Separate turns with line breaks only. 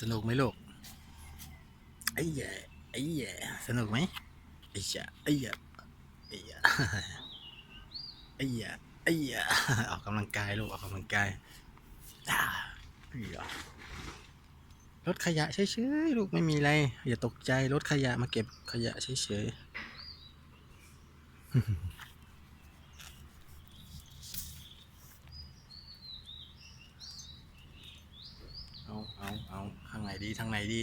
สนุกไหมลูกไอ้แย่ไอ้แย่สนุกไหมไอ้แย่ไอ้แย่ไอ้แย่ไอ้แย่ไอ้แย่ออกกำลังกายลูกออกกำลังกายอ่าไอ้แย่รถขยะเฉยๆลูกไม่มีอะไร อย่าตกใจรถขยะมาเก็บขยะเฉยๆ เอาเอาเอาทางไหน ดีทางไหนดี